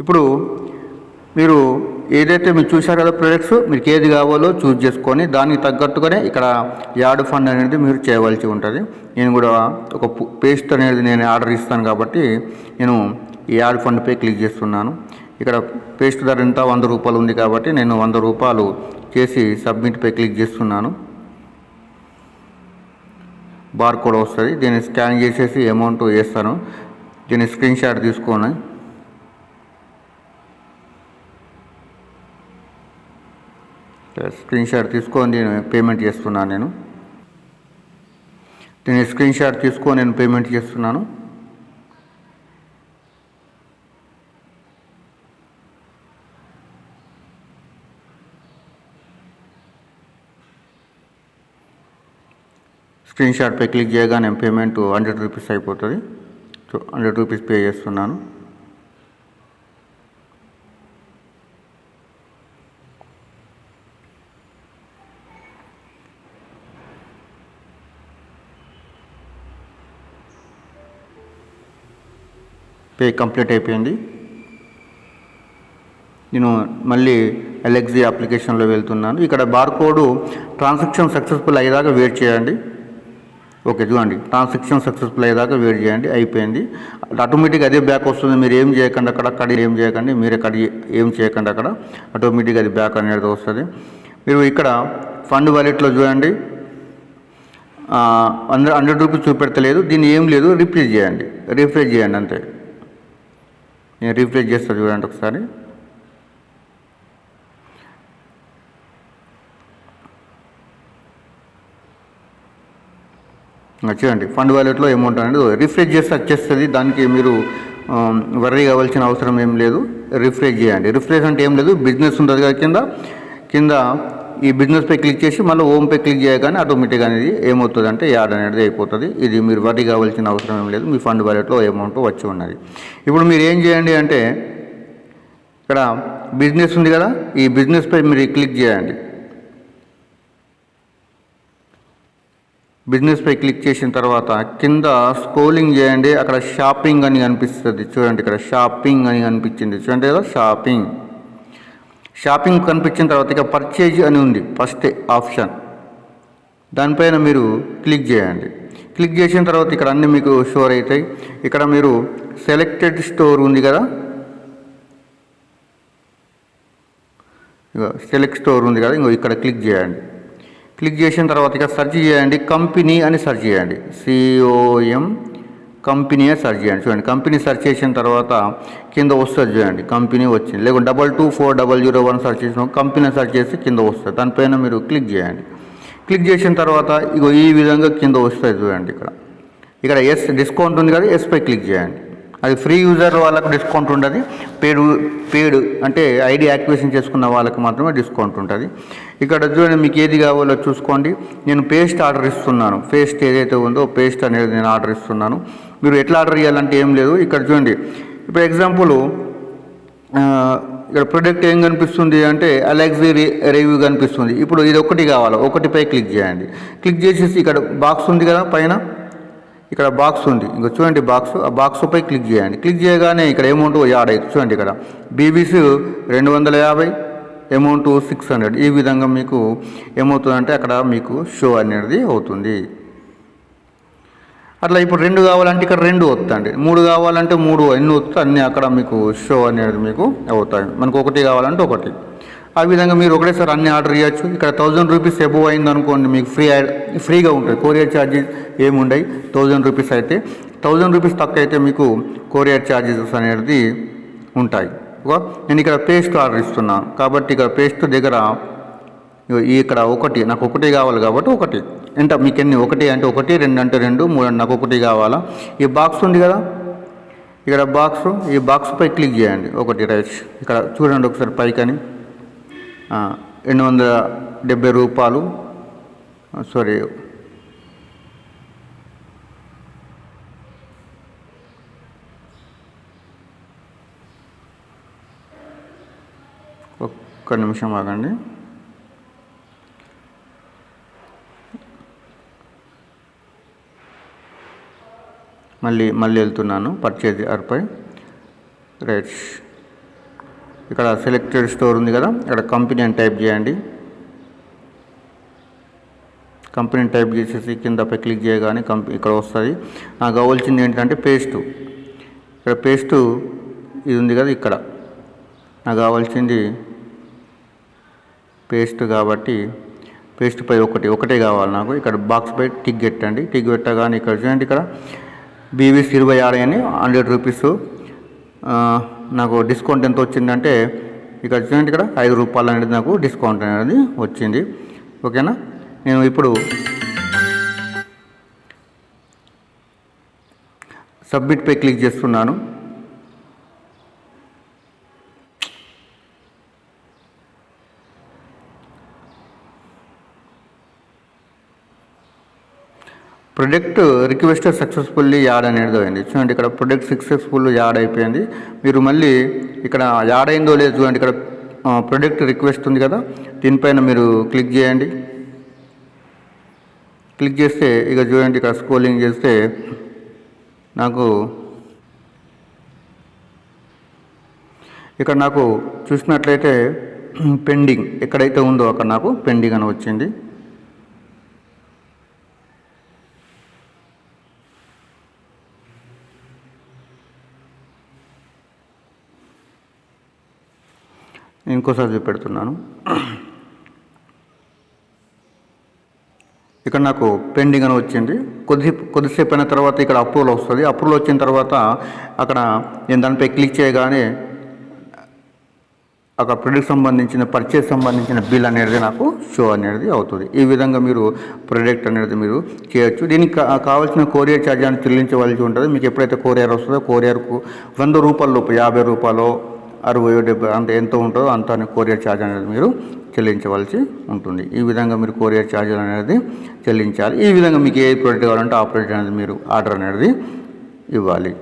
ఇప్పుడు మీరు ఏదైతే మీరు చూశారు కదా ప్రొడక్ట్స్ మీకు ఏది కావాలో చూజ్ చేసుకొని దానికి తగ్గట్టుగానే ఇక్కడ యాడ్ ఫండ్ అనేది మీరు చేయవలసి ఉంటుంది. నేను కూడా ఒక పేస్ట్ అనేది నేను ఆర్డర్ ఇస్తాను కాబట్టి నేను ఈ యాడ్ ఫండ్పై క్లిక్ చేస్తున్నాను. ఇక్కడ పేస్ట్ ధర ఎంత? వంద రూపాయలు ఉంది కాబట్టి నేను వంద రూపాయలు చేసి సబ్మిట్పై క్లిక్ చేస్తున్నాను. బార్ కోడ్ వస్తుంది. దీన్ని స్కాన్ చేసేసి అమౌంట్ వేస్తాను. దీన్ని స్క్రీన్ షాట్ తీసుకొని స్క్రీన్ షాట్ తీసుకొని నేను పేమెంట్ చేస్తున్నాను నేను. నేను స్క్రీన్ షాట్ తీసుకొని నేను పేమెంట్ చేస్తున్నాను. స్క్రీన్ షాట్పై క్లిక్ చేయగానే పేమెంట్ హండ్రెడ్ రూపీస్ అయిపోతుంది. సో హండ్రెడ్ రూపీస్ పే చేస్తున్నాను. పే కంప్లీట్ అయిపోయింది. నేను మళ్ళీ ఎల్ఎక్జీ అప్లికేషన్లో వెళ్తున్నాను. ఇక్కడ బార్ కోడ్ ట్రాన్సాక్షన్ సక్సెస్ఫుల్ అయ్యేదాకా వెయిట్ చేయండి. ఓకే చూడండి. ట్రాన్సాక్షన్ సక్సెస్ఫుల్ అయ్యేదాకా వెయిట్ చేయండి. అయిపోయింది. ఆటోమేటిక్గా అదే బ్యాక్ వస్తుంది. మీరు ఏం చేయకండి అక్కడ అక్కడ ఏం చేయకండి. మీరు అక్కడ ఏం చేయకండి అక్కడ. ఆటోమేటిక్గా అది బ్యాక్ అనేది వస్తుంది. మీరు ఇక్కడ ఫండ్ వాలెట్లో చూడండి. హండ్రెడ్ హండ్రెడ్ రూపీస్ చూపెడతలేదు. దీన్ని ఏం లేదు. రిప్లేస్ చేయండి. రిఫ్రెష్ చేయండి అంతే. నేను రిఫ్రెష్ చేస్తా చూడండి ఒకసారి. చూడండి ఫండ్ వాలెట్లో అమౌంట్ అనేది రిఫ్రెష్ చేస్తే వచ్చేస్తుంది దానికి మీరు వర్రీ కావాల్సిన అవసరం ఏం లేదు. రిఫ్రెష్ చేయండి. రిఫ్రెష్ అంటే ఏం లేదు. బిజినెస్ ఉంటుంది కదా కింద. కింద ఈ బిజినెస్ పై క్లిక్ చేసి మళ్ళీ హోమ్ క్లిక్ చేయగానే ఆటోమేటిక్గా అనేది ఏమవుతుంది అంటే యాడ్ అనేది అయిపోతుంది. ఇది మీరు వడ్డీ కావాల్సిన అవసరం ఏం లేదు. మీ ఫండ్ వాలెట్లో అమౌంట్ వచ్చి ఉన్నది. ఇప్పుడు మీరు ఏం చేయండి అంటే ఇక్కడ బిజినెస్ ఉంది కదా ఈ బిజినెస్ పై మీరు క్లిక్ చేయండి. బిజినెస్ పై క్లిక్ చేసిన తర్వాత కింద స్క్రోలింగ్ చేయండి. అక్కడ షాపింగ్ అని కనిపిస్తుంది. చూడండి ఇక్కడ షాపింగ్ అని కనిపించింది. చూడండి కదా షాపింగ్ షాపింగ్ కనిపించిన తర్వాత ఇక పర్చేజ్ అని ఉంది ఫస్ట్ ఆప్షన్ దానిపైన మీరు క్లిక్ చేయండి. క్లిక్ చేసిన తర్వాత ఇక్కడ అన్నీ మీకు షోర్ అవుతాయి. ఇక్కడ మీరు సెలెక్టెడ్ స్టోర్ ఉంది కదా? ఇగో సెలెక్ట్ స్టోర్ ఉంది కదా? ఇంకో ఇక్కడ క్లిక్ చేయండి. క్లిక్ చేసిన తర్వాత ఇక సెర్చ్ చేయండి కంపెనీ అని సెర్చ్ చేయండి. సిఓఎం కంపెనీయే సెర్చ్ చేయండి. చూడండి కంపెనీ సెర్చ్ చేసిన తర్వాత కింద వస్తుంది చూడండి కంపెనీ వచ్చింది. లేకుంటే double two four double zero one search చేసిన కంపెనీ సెర్చ్ చేసి కింద వస్తుంది. దానిపైన మీరు క్లిక్ చేయండి. క్లిక్ చేసిన తర్వాత ఇగో ఈ విధంగా కింద వస్తుంది చూడండి ఇక్కడ. ఇక్కడ ఎస్ డిస్కౌంట్ ఉంది కదా ఎస్పై క్లిక్ చేయండి. అది ఫ్రీ యూజర్ వాళ్ళకు డిస్కౌంట్ ఉంటుంది. పేడ్ పేడ్ అంటే ఐడి యాక్టివేషన్ చేసుకున్న వాళ్ళకి మాత్రమే డిస్కౌంట్ ఉంటుంది. ఇక్కడ చూడండి మీకు ఏది కావాలో చూసుకోండి. నేను పేస్ట్ ఆర్డర్ ఇస్తున్నాను. పేస్ట్ ఏదైతే ఉందో పేస్ట్ అనేది నేను ఆర్డర్ ఇస్తున్నాను. మీరు ఎట్లా ఆర్డర్ చేయాలంటే ఏం లేదు. ఇక్కడ చూడండి. ఇప్పుడు ఎగ్జాంపుల్ ఇక్కడ ప్రొడక్ట్ ఏం కనిపిస్తుంది అంటే అలెక్సీ రివ్యూ కనిపిస్తుంది. ఇప్పుడు ఇది ఒకటి కావాలి? ఒకటిపై క్లిక్ చేయండి. క్లిక్ చేసేసి ఇక్కడ బాక్స్ ఉంది కదా పైన? ఇక్కడ బాక్స్ ఉంది. ఇంకా చూడండి బాక్స్ ఆ బాక్స్ పై క్లిక్ చేయండి. క్లిక్ చేయగానే ఇక్కడ అమౌంట్ యాడ్ అవుతుంది చూడండి ఇక్కడ. బీబీసీ రెండు వందల యాభై అమౌంట్ సిక్స్ హండ్రెడ్ ఈ విధంగా మీకు ఏమవుతుందంటే అక్కడ మీకు షో అనేది అవుతుంది. అట్లా ఇప్పుడు రెండు కావాలంటే ఇక్కడ రెండు వస్తాయండి. మూడు కావాలంటే మూడు ఎన్ని వస్తే అన్నీ అక్కడ మీకు షో అనేది మీకు అవుతాయి మనకు ఒకటి కావాలంటే ఒకటి. ఆ విధంగా మీరు ఒకటేసారి అన్ని ఆర్డర్ చేయొచ్చు ఇక్కడ థౌజండ్ రూపీస్ ఎబో అయింది అనుకోండి మీకు ఫ్రీ ఫ్రీగా ఉంటుంది. కొరియర్ ఛార్జెస్ ఏముండవు థౌజండ్ రూపీస్ అయితే. థౌజండ్ రూపీస్ తక్కువ అయితే మీకు కొరియర్ ఛార్జెస్ అనేది ఉంటాయి. ఓకే? నేను ఇక్కడ పేస్ట్ ఆర్డర్ ఇస్తున్నాను కాబట్టి ఇక్కడ పేస్ట్ దగ్గర ఇక్కడ ఒకటి. నాకు ఒకటి కావాలి కాబట్టి ఒకటి. ఎంత? మీకు ఎన్ని ఒకటి అంటే ఒకటి రెండు అంటే రెండు మూడు అంటే నాకు ఒకటి కావాలా? ఈ బాక్స్ ఉంది కదా? ఇక్కడ బాక్స్ ఈ బాక్స్ పై క్లిక్ చేయండి. ఒకటి రైట్. ఇక్కడ చూడండి ఒకసారి పైకని. రెండు వందల డెబ్బై రూపాయలు. సారీ ఒక్క నిమిషం ఆగండి. మళ్ళీ మళ్ళీ వెళ్తున్నాను. పర్చేజ్ ఆర్పై రైట్స్ ఇక్కడ సెలెక్టెడ్ స్టోర్ ఉంది కదా? ఇక్కడ కంపెనీ అని టైప్ చేయండి. కంపెనీ టైప్ చేసేసి కిందపై క్లిక్ చేయగానే కంపెనీ ఇక్కడ వస్తుంది. నాకు కావాల్సింది ఏంటంటే పేస్టు ఇక్కడ పేస్టు ఇది ఉంది కదా ఇక్కడ. నాకు కావాల్సింది పేస్ట్ కాబట్టి పేస్ట్ పై ఒకటి ఒకటే కావాలి నాకు. ఇక్కడ బాక్స్ పై టిక్ పెట్టండి. టిక్ పెట్టగానే ఇక్కడ చూడండి ఇక్కడ. బీవీస్ ఇరవై ఆరు అని హండ్రెడ్ రూపీస్ నాకు డిస్కౌంట్ ఎంత వచ్చిందంటే ఇక్కడ చూడండి ఇక్కడ ఐదు రూపాయలు అనేది నాకు డిస్కౌంట్ అనేది వచ్చింది. ఓకేనా? నేను ఇప్పుడు సబ్మిట్పై క్లిక్ చేస్తున్నాను. ప్రొడక్ట్ రిక్వెస్ట్ సక్సెస్ఫుల్లీ యాడ్ అనేది అయింది. చూడండి ఇక్కడ ప్రొడక్ట్ సక్సెస్ఫుల్ యాడ్ అయిపోయింది. మీరు మళ్ళీ ఇక్కడ యాడ్ అయిందో లేదో చూడండి ఇక్కడ ప్రొడక్ట్ రిక్వెస్ట్ ఉంది కదా దీనిపైన మీరు క్లిక్ చేయండి. క్లిక్ చేస్తే ఇక చూడండి ఇక్కడ స్క్రోలింగ్ చేస్తే నాకు ఇక్కడ నాకు చూసినట్లయితే పెండింగ్ ఎక్కడైతే ఉందో అక్కడ నాకు పెండింగ్ అని వచ్చింది. ఇంకోసారి చూపెడుతున్నాను ఇక్కడ నాకు పెండింగ్ అని వచ్చింది. కొద్ది కొద్దిసేపు అయిన తర్వాత ఇక్కడ అప్రూవల్ వస్తుంది. అప్రూవల్ వచ్చిన తర్వాత అక్కడ నేను దానిపై క్లిక్ చేయగానే అక్కడ ప్రొడక్ట్ సంబంధించిన పర్చేస్ సంబంధించిన బిల్ అనేది నాకు షో అనేది అవుతుంది. ఈ విధంగా మీరు ప్రొడక్ట్ అనేది మీరు చేయొచ్చు. దీనికి కావాల్సిన కొరియర్ ఛార్జ్ అని చెల్లించవలసి ఉంటుంది. మీకు ఎప్పుడైతే కొరియర్ వస్తుందో కొరియర్కు వంద రూపాయల లోపు యాభై రూపాయలు అరవై డెబ్బై అంత ఎంత ఉంటుందో అంత కొరియర్ ఛార్జ్ అనేది మీరు చెల్లించవలసి ఉంటుంది. ఈ విధంగా మీరు కొరియర్ ఛార్జీలు అనేది చెల్లించాలి. ఈ విధంగా మీకు ఏ ప్రోడక్ట్ కావాలంటే ఆ ప్రోడక్ట్ అనేది మీరు ఆర్డర్ అనేది ఇవ్వాలి.